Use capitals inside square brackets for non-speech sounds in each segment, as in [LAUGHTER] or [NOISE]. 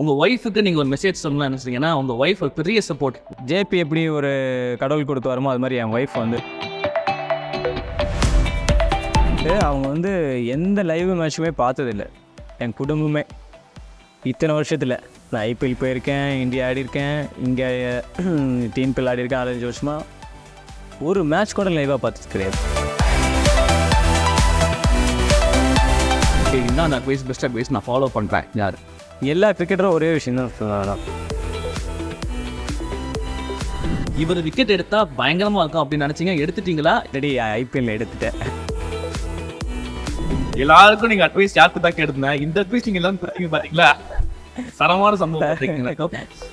உங்கள் ஒய்ஃபுக்கு நீங்கள் ஒரு மெசேஜ் சொல்லணும்னு நினச்சிங்கன்னா உங்கள் ஒய்ஃப் ஒரு பெரிய சப்போர்ட் ஜேபி எப்படி ஒரு கடவுள் கொடுத்து வருமோ அது மாதிரி என் ஒய்ஃப் வந்து அவங்க வந்து எந்த லைவ் மேட்ச்சுமே பார்த்ததில்ல. என் குடும்பமே. இத்தனை வருஷத்தில். நான் ஐபிஎல் போயிருக்கேன் இந்தியா ஆடி இருக்கேன் இங்கே டிஎன்பிஎல் [CLEARS THROAT] ஆடி இருக்கேன் நாலஞ்சு வருஷமாக ஒரு மேட்ச் கூட லைவாக பார்த்தது கிடையாது. இதுதான் அந்த அட்வைஸ் பெஸ்ட் அட்வைஸ் நான் ஃபாலோ பண்ணுறேன் யார்? எல்லா கிரிக்கெட்டரும் ஒரே விஷயம் தான் இவர் விக்கெட் எடுத்தா பயங்கரமா இருக்கும் அப்படின்னு நினைச்சீங்க? எடுத்துட்டீங்களா? ஆல்ரெடி ஐபிஎல் எடுத்துட்டேன். எல்லாருக்கும் நீங்க அட்வைஸ் யாருக்கு தான் கேட்டுருந்தேன் இந்த அட்வைஸ் நீங்க எல்லாம் பாத்தீங்களா? சரமான சம்பவம் [LAUGHS]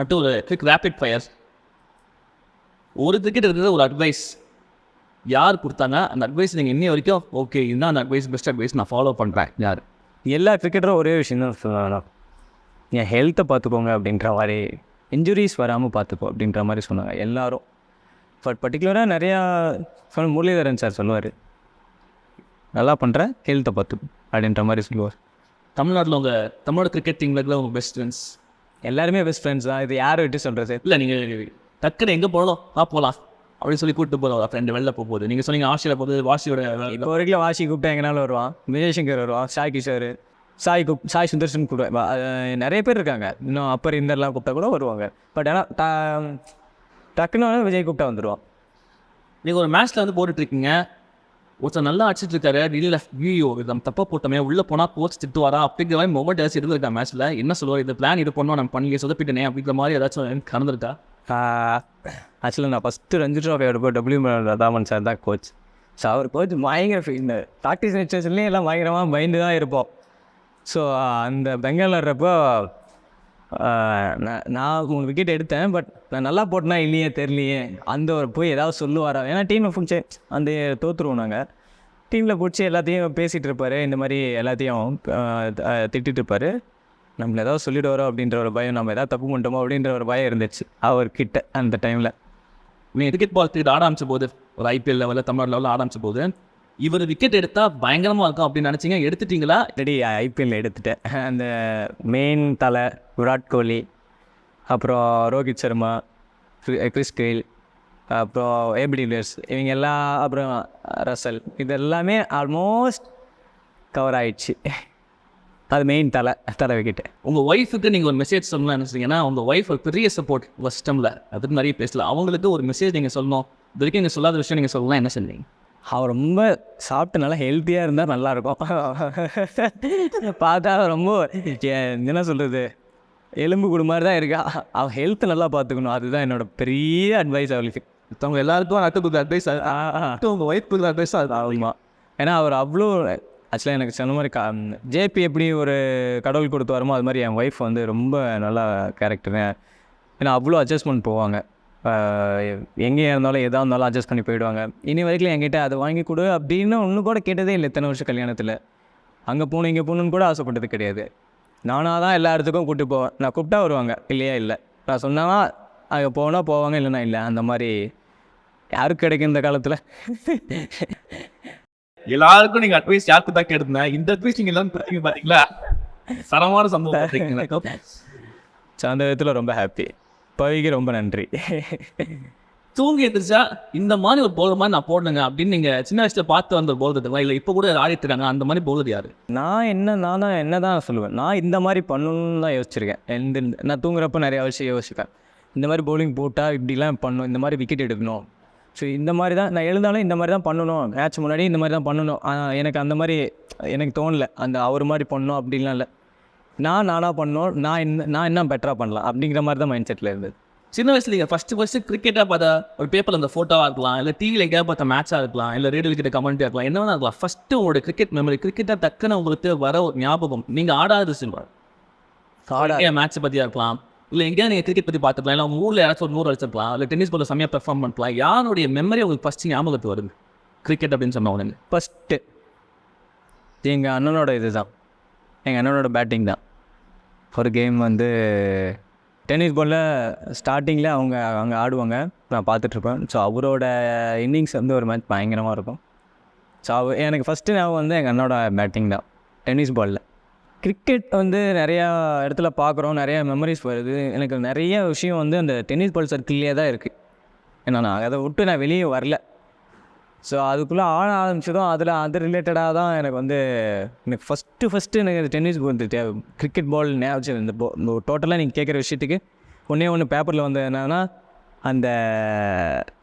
நட்டு ஒரு குவிக் ரேபிட் ஃபயர் ஒரு கிரிக்கெட் இருக்கிறது ஒரு அட்வைஸ் யார் கொடுத்தாங்க அந்த அட்வைஸ் நீங்கள் இன்னி வரைக்கும் ஓகே இதுதான் அந்த அட்வைஸ் பெஸ்ட் அட்வைஸ் நான் ஃபாலோ பண்ணுறேன் யார்? எல்லா கிரிக்கெட்டரும் ஒரே விஷயம் தான் சொல்லுவாங்க. என் ஹெல்த்தை பார்த்துக்கோங்க அப்படின்ற மாதிரி இன்ஜுரிஸ் வராமல் பார்த்துக்கோ அப்படின்ற மாதிரி சொன்னாங்க எல்லாரும். பட் பர்டிகுலராக நிறையா சொன்ன முரளிதரன் சார் சொல்லுவார். நல்லா பண்ணுறேன் ஹெல்த்தை பார்த்துக்கோ அப்படின்ற மாதிரி சொல்லுவார். தமிழ்நாட்டில் உங்கள் தமிழ்நாடு கிரிக்கெட் டீமில் உங்கள் பெஸ்ட் ஃப்ரெண்ட்ஸ் எல்லாருமே பெஸ்ட் ஃப்ரெண்ட்ஸ் தான். இது யாரை விட்டு சொல்கிறது இல்லை நீங்கள் டக்குன்னு எங்கே போகணும் வா போகலாம் அப்படின்னு சொல்லி கூப்பிட்டு போகிறோம் ஃப்ரெண்டு வெளில போகுது நீங்கள் சொன்னீங்க ஆஸ்திரேலியா போகுது வாசியோட இப்போ வரைக்கும் வாசி கூப்பிட்டா எங்கனாலும் வருவான். விஜய் சங்கர் வருவான் சாய் கிஷோர் சாய் கூப் சாய் சுதர்ஷன் கூப்பிடுவேன் வா- அஹ் நிறைய பேர் இருக்காங்க. இன்னும் அப்பர் இந்தர்லாம் கூப்பிட்டா கூட வருவாங்க. பட் ஆனால் டக்குன்னு விஜய் கூப்பிட்டா வந்துடுவான் நீங்கள் ஒரு மேட்ச்சில் வந்து போட்டுட்டு இருக்கீங்க. ஒருத்தர் நல்லா அடிச்சிட்டு இருக்காரு இல்லை ஐயோ நம்ம தப்பாக போட்டோமே உள்ளே போனால் கோச் திட்டுவாரா அப்படிங்கிற மாதிரி மொமெண்ட் ஏதாச்சும் இருந்திருக்கா மேட்ச்சில் என்ன சொல்லுவார்? இந்த பிளான் இது பண்ணோம் நம்ம பண்ணி சொதப்பிட்டனே அப்படிங்கிற மாதிரி ஏதாச்சும் கலந்துருக்கா? ஆக்சுவலாக நான் ஃபஸ்ட்டு ரஞ்சித் ட்ராஃபி எடுப்போ டபிள்யூ ராமன் சார் தான் கோச் ஸோ அவர் கோச் பயங்கர ஃபீல்டு ப்ராக்டிஸ் சிச்சுவேஷன்லேயும் எல்லாம் பயங்கரமாக பயந்து தான் இருப்போம். ஸோ அந்த பெங்கால் ஆடுறப்போ நான் நான் மூணு விக்கெட் எடுத்தேன் பட் நான் நல்லா போட்டேனா இல்லையே தெரியலையே. அந்த ஒரு போய் ஏதாவது சொல்லுவாரா? ஏன்னா டீமில் பிடிச்சி அந்த தோற்றுருவோம் நாங்கள் டீமில் பிடிச்சி எல்லாத்தையும் பேசிகிட்டு இருப்பார். இந்த மாதிரி எல்லாத்தையும் திட்டிட்டு இருப்பார். நம்மள ஏதாவது சொல்லிடுவாரோ அப்படின்ற ஒரு பயம் நம்ம ஏதாவது தப்பு பண்ணிட்டோமோ அப்படின்ற ஒரு பயம் இருந்துச்சு அவர்கிட்ட அந்த டைமில் நீ கிரிக்கெட் பால் தூக்கிட்டு ஆட ஆரம்பிச்ச போது ஒரு ஐபிஎல் லெவலில் தமிழ்நாடு லெவலில் ஆட ஆரம்பிச்ச போது இவர் விக்கெட் எடுத்தா பயங்கரமா இருக்கும் அப்படின்னு நினைச்சீங்க? எடுத்துட்டீங்களா? ஆல்ரெடி ஐபிஎல் எடுத்துட்டேன். அந்த மெயின் தலை விராட் கோலி அப்புறம் ரோஹித் சர்மா கிறிஸ் கெயில் அப்புறம் ஏபிடி இவங்க எல்லாம் அப்புறம் ரசல் இது எல்லாமே ஆல்மோஸ்ட் கவர் ஆயிடுச்சு. அது மெயின் தலை தலை விக்கெட்டு உங்கள் ஒய்ஃபுக்கு நீங்கள் ஒரு மெசேஜ் சொல்லணும்னு நினைச்சீங்கன்னா உங்கள் ஒய்ஃப் ஒரு பெரிய சப்போர்ட் சிஸ்டமில் அதுக்கு நிறைய பேசல. அவங்களுக்கு ஒரு மெசேஜ் நீங்கள் சொல்லணும். இது வரைக்கும் நீங்கள் சொல்லாத விஷயம் நீங்கள் சொல்லலாம். என்ன சொன்னீங்க அவர் ரொம்ப சாப்பிட்டு நல்லா ஹெல்த்தியாக இருந்தால் நல்லாயிருக்கும் பார்த்தா ரொம்ப என்ன சொல்கிறது எலும்பு கூடு மாதிரி தான் இருக்கா? அவன் ஹெல்த்தை நல்லா பார்த்துக்கணும். அதுதான் என்னோட பெரிய அட்வைஸ் அவளுக்கு. மற்றவங்க எல்லாருக்கும் அடுத்த கொடுக்குற அட்வைஸ். உங்கள் ஒய்ஃப் கொடுக்குற அட்வைஸ் அது. ஆமாம் ஏன்னா அவர் அவ்வளோ ஆக்சுவலாக எனக்கு சொன்ன மாதிரி கா ஜேபி எப்படி ஒரு கடவுள் கொடுத்து வருமோ அது மாதிரி என் ஒய்ஃப் வந்து ரொம்ப நல்லா கேரக்டர் ஏன்னா அவ்வளோ அட்ஜஸ்ட்மெண்ட் போவாங்க. எங்கேயா இருந்தாலும் எதாக இருந்தாலும் அட்ஜஸ்ட் பண்ணி போயிடுவாங்க. இனி வரைக்கும் என்கிட்ட அதை வாங்கி கொடு அப்படின்னு ஒன்று கூட கேட்டதே இல்லை. இத்தனை வருஷம் கல்யாணத்தில். அங்கே போகணும் இங்கே போகணுன்னு கூட ஆசைப்பட்டது கிடையாது. நானாக தான் எல்லா இடத்துக்கும் கூப்பிட்டு போவேன். நான் கூப்பிட்டா வருவாங்க. இல்லையா? இல்லை. நான் சொன்னா அங்கே போனால் போவாங்க இல்லைன்னா இல்லை. அந்த மாதிரி யாருக்கு கிடைக்கும் இந்த காலத்தில்? எல்லாருக்கும் நீங்கள் அட்வைஸ் யாருக்கு தான் கேட்டிருந்தேன்? இந்த அட்வைஸ் நீங்கள் எல்லாம் பார்த்தீங்க பார்த்தீங்களா சரமான சம்பவம் [LAUGHS] அந்த விதத்தில் ரொம்ப ஹாப்பி பவிக்கு ரொம்ப நன்றி. [LAUGHS] தூங்கி எழுந்திரிச்சா இந்த மாதிரி ஒரு பவுலர் மாதிரி நான் போடணுங்க அப்படின்னு நீங்கள் சின்ன வயசுல பார்த்து வந்த ஒரு பவுலர் இல்லை இப்போ கூட ஆடிட்டு இருக்காங்க அந்த மாதிரி பவுலர் யாரு? நான் என்ன நான் தான் என்ன தான் சொல்லுவேன். நான் இந்த மாதிரி பண்ணணும்னு தான் யோசிச்சிருக்கேன். எந்த நான் தூங்குறப்ப நிறைய விஷயம் யோசிப்பேன். இந்த மாதிரி பவுலிங் போட்டால் இப்படிலாம் பண்ணணும் இந்த மாதிரி விக்கெட் எடுக்கணும். ஸோ இந்த மாதிரி தான் நான் எழுந்தாலும் இந்த மாதிரி தான் பண்ணணும். மேட்ச் முன்னாடி இந்த மாதிரி தான் பண்ணணும். எனக்கு அந்த மாதிரி எனக்கு தோணல. அந்த அவர் மாதிரி பண்ணணும் அப்படின்லாம் இல்லை. நான் நானாக பண்ணணும் நான் என்ன நான் என்ன பெட்டராக பண்ணலாம் அப்படிங்கிற மாதிரி தான் மைண்ட் செட்டில் இருந்தது. சின்ன வயசுல நீங்கள் ஃபஸ்ட்டு ஃபஸ்ட்டு கிரிக்கெட்டாக பார்த்தா ஒரு பேப்பரில் அந்த ஃபோட்டோவாக இருக்கலாம் இல்லை டிவியில் எங்கேயா பார்த்த மேட்சாக இருக்கலாம் இல்லை ரேடியோ கிட்ட கமெண்ட்டாக இருக்கலாம் என்ன வேணா இருக்கலாம். ஃபஸ்ட்டு உங்களோட கிரிக்கெட் மெமரி கிரிக்கெட்டாக டக்குன்னு உங்களுக்கு வர ஒரு ஞாபகம். நீங்கள் ஆடாத சில்வர் ஆடா ஏன் மேட்ச்சை பற்றியாக இருக்கலாம் இல்லை எங்கேயாவது நீங்கள் கிரிக்கெட் பற்றி பார்த்துக்கலாம் இல்லை உங்கள் ஊரில் யாராச்சும் ஒரு நூறு அடிச்சிருக்கலாம் இல்லை டென்னிஸ் பாலில் செம்மையாக பெர்ஃபார்ம் பண்ணலாம் யாருடைய மெமரி உங்களுக்கு ஃபஸ்ட்டு ஞாபகத்துக்கு வருது? கிரிக்கெட் அப்படின்னு சொன்ன உடனே. ஃபஸ்ட்டு எங்கள் அண்ணனோட இது தான் எங்கள் அண்ணனோட பேட்டிங் தான். ஒரு கேம் வந்து டென்னிஸ் பாலில் ஸ்டார்டிங்கில் அவங்க அங்கே ஆடுவாங்க. நான் பார்த்துட்ருப்பேன். ஸோ அவரோட இன்னிங்ஸ் வந்து ஒரு மேட்ச் பயங்கரமாக இருக்கும். ஸோ அவ எனக்கு ஃபஸ்ட்டு ஞாபகம் வந்து எங்கள் அண்ணோட பேட்டிங் தான். டென்னிஸ் பாலில். கிரிக்கெட் வந்து நிறையா இடத்துல பார்க்குறோம். நிறையா மெமரிஸ் வருது. எனக்கு நிறைய விஷயம் வந்து அந்த டென்னிஸ் பால் சர்க்கிள்லேயே தான் இருக்குது ஏன்னா நான் அதை விட்டு நான் வெளியே வரல. ஸோ அதுக்குள்ளே ஆட ஆரம்பிச்சதும் அதில் அது ரிலேட்டடாக தான் எனக்கு வந்து எனக்கு ஃபஸ்ட்டு ஃபஸ்ட்டு எனக்கு டென்னிஸ் வந்து கிரிக்கெட் பால் ஞாபகம் இந்த டோட்டலாக நீங்கள் கேட்குற விஷயத்துக்கு ஒன்றே ஒன்று பேப்பரில் வந்து என்னன்னா அந்த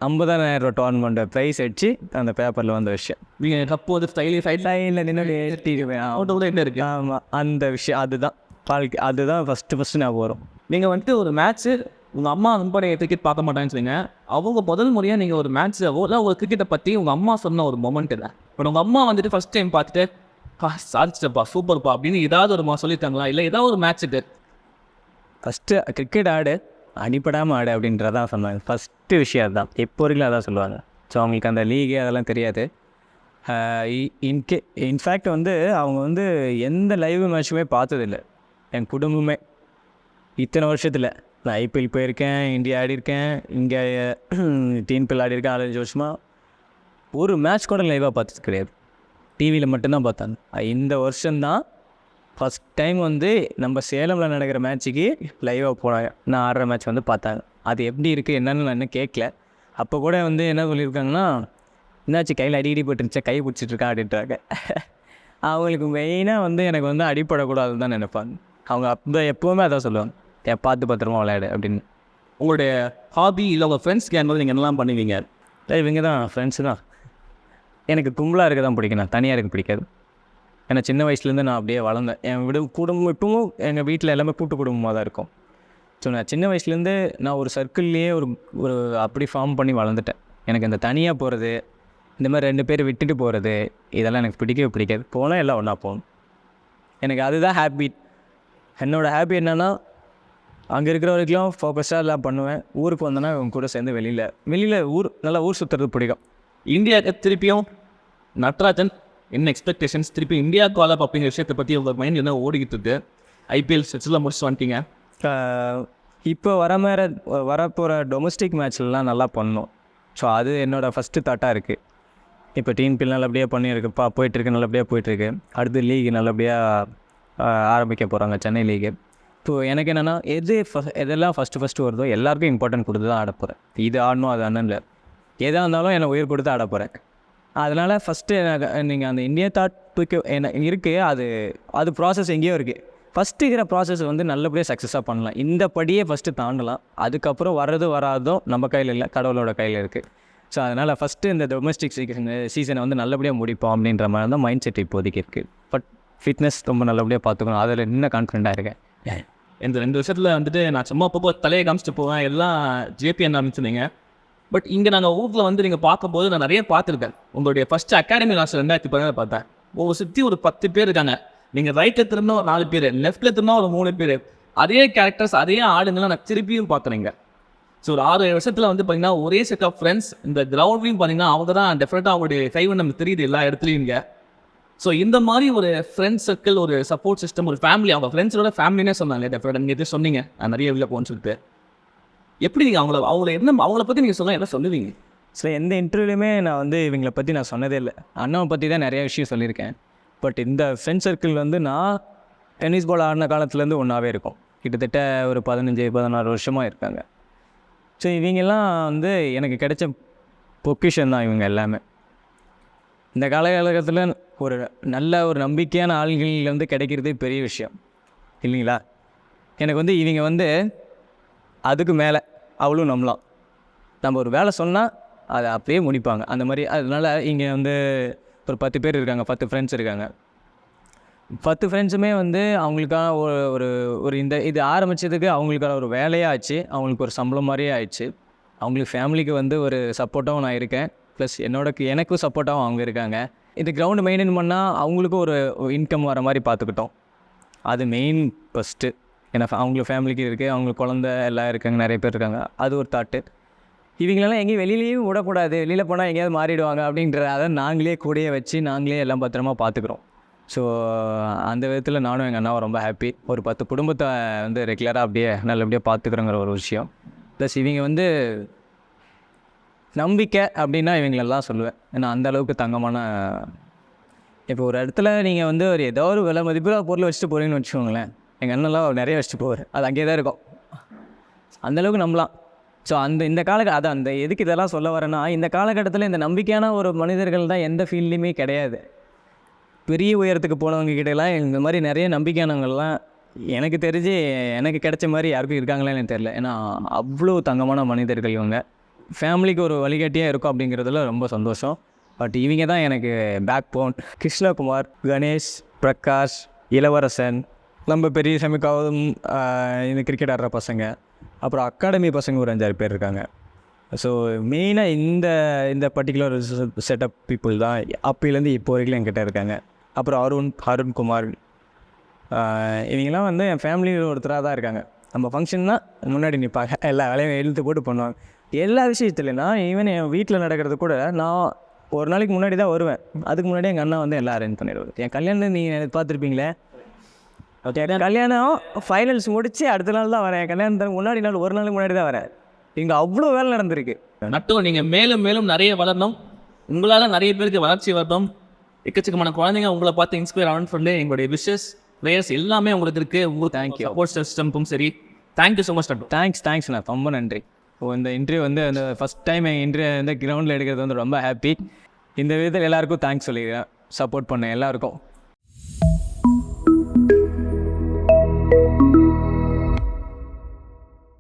ஐம்பதாயிரம் ரூபா டோர்னமெண்ட் ப்ரைஸ் அடிச்சு அந்த பேப்பரில் வந்த விஷயம். நீங்கள் கப்பு வந்து ஸ்டைலி சைட் லைனில் நின்று ஏற்றிடுவேன் அவுட் உள்ள என்ன இருக்கு? ஆமாம் அந்த விஷயம் அதுதான். வாழ்க்கை அதுதான் ஃபஸ்ட்டு ஃபஸ்ட்டு ஞாபகம் வரும். நீங்கள் வந்துட்டு ஒரு மேட்ச்சு உங்கள் அம்மா ரொம்ப கிரிக்கெட் பார்க்க மாட்டாங்கன்னு சொன்னீங்க அவங்க முதல் முறையாக நீங்கள் ஒரு மேட்ச்சாவோ இல்லை ஒரு கிரிக்கெட்டை பற்றி உங்கள் அம்மா சொன்ன ஒரு மொமெண்ட் இல்லை. பட் உங்கள் அம்மா வந்துட்டு ஃபஸ்ட் டைம் பார்த்துட்டு பா சாதிச்சிட்டப்பா சூப்பர்ப்பா அப்படின்னு ஏதாவது ஒரு மா சொல்லியிருக்காங்களா இல்லை ஏதாவது ஒரு மேட்ச்சுக்கு ஃபஸ்ட்டு கிரிக்கெட் ஆடு அடிப்படாமல் ஆடு அப்படின்றதான் சொன்னாங்க. ஃபஸ்ட்டு விஷயம் அதுதான். எப்போ வரைக்கும் அதான் சொல்லுவாங்க. ஸோ அவங்களுக்கு அந்த லீகே அதெல்லாம் தெரியாது. இன்கே இன்ஃபேக்ட் வந்து அவங்க வந்து எந்த லைவ் மேட்ச்சுமே பார்த்ததில்ல. என் குடும்பமே. இத்தனை வருஷத்தில். நான் ஐபிஎல் போயிருக்கேன் இந்தியா ஆடிருக்கேன் இங்கே [CLEARS THROAT] டிஎன்பிஎல் ஆடிருக்கேன் ஆலஞ்சு வருஷமாக ஒரு மேட்ச் கூட லைவாக பார்த்தது கிடையாது. டிவியில் மட்டும்தான் பார்த்தாங்க. இந்த வருஷம்தான் ஃபஸ்ட் டைம் வந்து நம்ம சேலமில் நடக்கிற மேட்ச்சுக்கு லைவாக போனாங்க நான் ஆடுற மேட்ச் வந்து பார்த்தாங்க. அது எப்படி இருக்குது என்னென்னு நான் இன்னும் கேட்கல. அப்போ கூட வந்து என்ன சொல்லியிருக்காங்கன்னா என்னாச்சு கையில் அடிக்கடி போட்டுருச்சா கை பிடிச்சிட்ருக்கேன் அப்படின்றாங்க. அவங்களுக்கு மெயினாக வந்து எனக்கு வந்து அடிப்படக்கூடாதுன்னு தான் நினைப்பாங்க. அவங்க அப்போ எப்போவுமே அதான் சொல்லுவாங்க. பார்த்து பத்திரமா விளையாடு அப்படின்னு. உங்களுடைய ஹாபி இல்லை உங்கள் ஃப்ரெண்ட்ஸ் கேன் போது நீங்கள் என்னெல்லாம் பண்ணுவீங்க? இவங்க தான் ஃப்ரெண்ட்ஸு தான். எனக்கு கும்பலாக இருக்க தான் பிடிக்கும் நான் தனியாக இருக்க பிடிக்காது. ஏன்னா சின்ன வயசுலேருந்து நான் அப்படியே வளர்ந்தேன். என் விட குடும்பம் இப்பவும் எங்கள் வீட்டில் எல்லாமே கூட்டு குடும்பமாக தான் இருக்கும். ஸோ நான் சின்ன வயசுலேருந்து நான் ஒரு சர்க்கிள்லேயே ஒரு ஒரு அப்படி ஃபார்ம் பண்ணி வளர்ந்துட்டேன். எனக்கு இந்த தனியாக போகிறது இந்த மாதிரி ரெண்டு பேர் விட்டுட்டு போகிறது இதெல்லாம் எனக்கு பிடிக்கவே பிடிக்காது. போனால் எல்லாம் ஒன்றா போகணும். எனக்கு அதுதான் ஹாப்பி என்னோடய ஹாப்பி என்னென்னா அங்கே இருக்கிற வரைக்கும் ஃபோக்கஸாக எல்லாம் பண்ணுவேன். ஊருக்கு வந்தேன்னா இவங்க கூட சேர்ந்து வெளியில் வெளியில் ஊர் நல்லா ஊர் சுற்றுறது பிடிக்கும். இந்தியாவுக்கு திருப்பியும் நட்ராஜன் என்ன எக்ஸ்பெக்டேஷன்ஸ் திருப்பி இந்தியா கால் அப் அப்படிங்கிற விஷயத்தை பற்றி உங்கள் மைண்ட் என்ன ஓடிக்கிட்டு இருக்கு. ஐபிஎல் செட்ஸில் முடிச்சு வந்துட்டீங்க. இப்போ வர மாதிரி வரப்போகிற டொமஸ்டிக் மேட்ச்லலாம் நல்லா பண்ணோம். ஸோ அது என்னோடய ஃபஸ்ட்டு தாட்டாக இருக்குது இப்போ டிஎன்பிஎல் நல்லபடியாக பண்ணியிருக்குப்பா போயிட்டுருக்கு நல்லபடியாக போயிட்டுருக்கு அடுத்து லீக் நல்லபடியாக ஆரம்பிக்க போகிறாங்க சென்னை லீகு இப்போது எனக்கு என்னென்னா எது ஃபஸ்ட் எதெல்லாம் ஃபஸ்ட்டு ஃபஸ்ட்டு வருதோ எல்லாருக்கும் இம்பார்ட்டன்ட் கொடுத்து தான் ஆட போகிறேன் இது ஆடணும் அது அண்ணன் இல்லை. எதாக இருந்தாலும் என்னை உயிர் கொடுத்து ஆட போகிறேன் அதனால் ஃபஸ்ட்டு எனக்கு நீங்கள் அந்த இந்தியா தாட் தூக்கி என்ன இருக்குது அது அது ப்ராசஸ் எங்கேயோ இருக்குது ஃபஸ்ட்டு இருக்கிற ப்ராசஸ் வந்து நல்லபடியாக சக்ஸஸாக பண்ணலாம். இந்த படியே ஃபஸ்ட்டு தாண்டலாம். அதுக்கப்புறம் வர்றது வராதோ நம்ம கையில் இல்லை கடவுளோட கையில் இருக்குது ஸோ அதனால் ஃபஸ்ட்டு இந்த டொமஸ்டிக் சீசன் சீசனை வந்து நல்லபடியாக முடிப்போம் அப்படின்ற மாதிரி தான் மைண்ட் செட் இப்போதைக்கு இருக்குது பட் ஃபிட்னஸ் ரொம்ப நல்லபடியாக பார்த்துக்கணும். அதில் இன்னும் கான்ஃபிடண்ட்டாக இருக்கேன்? இந்த ரெண்டு வருஷத்தில் வந்துட்டு நான் சும்மா அப்பப்போ தலையை காமிச்சிட்டு போவேன். எல்லாம் ஜேபிஎன் ஆரம்பிச்சிருந்தீங்க. பட் இங்கே நாங்கள் ஊரில் வந்து நீங்கள் பார்க்கும்போது நான் நிறைய பார்த்துருக்கேன். உங்களுடைய ஃபர்ஸ்ட் அகாடமி லாஸ்ட் ரெண்டாயிரத்தி பதினேழு பார்த்தேன். ஒவ்வொரு சுற்றி ஒரு பத்து பேர் இருக்காங்க. நீங்கள் ரைட்டில் திரும்ப ஒரு நாலு பேர் லெஃப்ட்டில் திரும்ப ஒரு மூணு பேர். அதே கேரக்டர்ஸ் அதே ஆளுங்களாம் நான் திருப்பியும் பார்க்குறேங்க ஸோ ஒரு ஆறு வருஷத்தில் வந்து பார்த்தீங்கன்னா ஒரே செட் ஆஃப் ஃப்ரெண்ட்ஸ் இந்த கிரவுண்ட்லையும் பார்த்தீங்கன்னா அவங்க தான் டெஃபினட்டாக அவங்களுடைய கைவன் நமக்கு தெரியுது எல்லா இடத்துலையும் இங்கே. ஸோ இந்த மாதிரி ஒரு ஃப்ரெண்ட்ஸ் சர்க்கிள் ஒரு சப்போர்ட் சிஸ்டம் ஒரு ஃபேமிலி அவங்க ஃப்ரெண்ட்ஸோட ஃபேமிலினே சொன்னாங்க டெஃபினட்டாக நீங்கள் எது சொன்னீங்க? நான் நிறைய வெளில போகணும்னு சொல்லிட்டு. எப்படி நீங்கள் அவங்கள அவங்கள என்ன அவங்கள பற்றி நீங்கள் சொல்ல என்ன சொல்லுவீங்க? ஸோ எந்த இன்டர்வியூலையுமே நான் வந்து இவங்களை பற்றி நான் சொன்னதே இல்லை. அண்ணாவை பற்றி தான் நிறைய விஷயம் சொல்லியிருக்கேன். பட் இந்த ஃப்ரெண்ட் சர்க்கிள் வந்து நான் டென்னிஸ் பால் ஆடின காலத்துலேருந்து ஒன்றாவே இருக்கும். கிட்டத்தட்ட ஒரு பதினஞ்சு பதினாறு வருஷமாக இருக்காங்க. ஸோ இவங்கெல்லாம் வந்து எனக்கு கிடைச்ச பொக்கிஷன் தான் இவங்க எல்லாமே. இந்த காலகட்டத்தில் ஒரு நல்ல ஒரு நம்பிக்கையான ஆள்கள் வந்து கிடைக்கிறதே பெரிய விஷயம். இல்லைங்களா? எனக்கு வந்து இவங்க வந்து அதுக்கு மேலே அவளும் நம்பலாம். நம்ம ஒரு வேலை சொன்னால் அதை அப்படியே முடிப்பாங்க. அந்த மாதிரி அதனால் இங்கே வந்து ஒரு பத்து பேர் இருக்காங்க பத்து ஃப்ரெண்ட்ஸ் இருக்காங்க. பத்து ஃப்ரெண்ட்ஸுமே வந்து அவங்களுக்கான ஒரு ஒரு ஒரு இந்த இது ஆரம்பித்ததுக்கு அவங்களுக்கான ஒரு வேலையாக ஆச்சு. அவங்களுக்கு ஒரு சம்பளம் மாதிரியே ஆயிடுச்சு. அவங்களுக்கு ஃபேமிலிக்கு வந்து ஒரு சப்போர்ட்டாகவும் நான் இருக்கேன். ப்ளஸ் என்னோட எனக்கும் சப்போர்ட்டாகவும் அவங்க இருக்காங்க. இந்த கிரவுண்டு மெயின்டைன் பண்ணால் அவங்களுக்கும் ஒரு இன்கம் வர மாதிரி பார்த்துக்கிட்டோம் அது மெயின் ஃபஸ்ட்டு ஏன்னா fa- அவங்களுக்கு ஃபேமிலிக்கு இருக்குது அவங்களுக்கு குழந்த எல்லாம் இருக்காங்க நிறைய பேர் இருக்காங்க. அது ஒரு தாட்டு இவங்களெல்லாம் எங்கேயும் வெளியிலையும் விடக்கூடாது. வெளியில் போனால் எங்கேயாவது மாறிடுவாங்க அப்படின்ற அதை நாங்களே கூடயே வச்சு நாங்களே எல்லாம் பத்திரமா பார்த்துக்குறோம் ஸோ அந்த விதத்தில் நானும் எங்கள் அண்ணாவும் ரொம்ப ஹாப்பி ஒரு பத்து குடும்பத்தை வந்து ரெகுலராக அப்படியே நல்லபடியாக பார்த்துக்குறோங்கிற ஒரு விஷயம். ப்ளஸ் இவங்க வந்து நம்பிக்கை அப்படின்னா இவங்களெல்லாம் சொல்லுவேன். ஏன்னா அந்த அளவுக்கு தங்கமான இப்போ ஒரு இடத்துல நீங்கள் வந்து ஒரு ஏதோ ஒரு விலை மதிப்பில் பொருள் வச்சுட்டு போகிறீங்கன்னு வச்சுக்கோங்களேன். எங்கள் அண்ணன்லாம் நிறைய வச்சுட்டு போவார். அது அங்கேயே தான் இருக்கும். அந்த அளவுக்கு நம்பலாம். ஸோ அந்த இந்த காலக அது அந்த எதுக்கு இதெல்லாம் சொல்ல வரேன்னா இந்த காலகட்டத்தில் இந்த நம்பிக்கையான ஒரு மனிதர்கள் தான் எந்த ஃபீல்ட்லேயுமே கிடையாது. பெரிய உயரத்துக்கு போனவங்க கிட்டலாம் இந்த மாதிரி நிறைய நம்பிக்கையானவங்கள்லாம் எனக்கு தெரிஞ்சு எனக்கு கிடைச்ச மாதிரி யாருக்கும் இருக்காங்களான்னு எனக்கு தெரில ஏன்னா அவ்வளோ தங்கமான மனிதர்கள் இவங்க. ஃபேமிலிக்கு ஒரு வழிகாட்டியாக இருக்கும் அப்படிங்கிறதுல ரொம்ப சந்தோஷம். பட் இவங்க தான் எனக்கு பேக் போன் கிருஷ்ணகுமார் கணேஷ் பிரகாஷ் இளவரசன் நம்ம பெரிய சமிக்காவதும் இந்த கிரிக்கெட் ஆடுற பசங்க. அப்புறம் அகாடமி பசங்க ஒரு அஞ்சாறு பேர் இருக்காங்க. ஸோ மெயினாக இந்த இந்த பர்டிகுலர் செட்டப் பீப்புள் தான் அப்போலேருந்து இப்போ வரைக்கும் என்கிட்ட இருக்காங்க. அப்புறம் அருண் அருண்குமார் இவங்கெல்லாம் வந்து என் ஃபேமிலியில் ஒருத்தராக தான் இருக்காங்க. நம்ம ஃபங்க்ஷன்னா முன்னாடி நிற்பாங்க எல்லா வேலையும் எழுத்து போட்டு பண்ணுவாங்க. எல்லா விஷயத்துலனா ஈவன் என் வீட்டில் நடக்கிறது கூட நான் ஒரு நாளைக்கு முன்னாடி தான் வருவேன். அதுக்கு முன்னாடி எங்கள் அண்ணா வந்து எல்லாம் அரேஞ்ச் பண்ணிடுவார். என் கல்யாணம் நீங்கள் பார்த்துருப்பீங்களே? என் கல்யாணம் ஃபைனல்ஸ் முடிச்சு அடுத்த நாள் தான் வரேன். கல்யாணத்துக்கு முன்னாடி நாள் ஒரு நாளுக்கு முன்னாடி தான் வரேன். இங்கே அவ்வளோ வேலை நடந்திருக்கு. நட்டும் நீங்க மேலும் மேலும் நிறைய வளரணும். உங்களால நிறைய பேருக்கு வளர்ச்சி வரணும். எக்கச்சக்கமான குழந்தைங்க உங்களை பார்த்து இன்ஸ்பயர் ஆகணும்னு சொல்லி எங்களுடைய விஷஸ் ப்ரேயர்ஸ் எல்லாமே உங்களுக்கு இருக்கு. உங்களுக்கு you. சப்போர்ட் சிஸ்டம்க்கும் சரி. Thank you so much Nattu thanks தேங்க்ஸ்ண்ணா ரொம்ப நன்றி. இந்த இன்டர்வியூ வந்து அந்த ஃபஸ்ட் டைம் என் இன்டர்வியூ வந்து கிரவுண்டில் எடுக்கிறது வந்து ரொம்ப ஹாப்பி இந்த விதத்தில் எல்லாருக்கும் தேங்க்ஸ் சொல்லிக்கிறேன். சப்போர்ட் பண்ண எல்லாருக்கும்.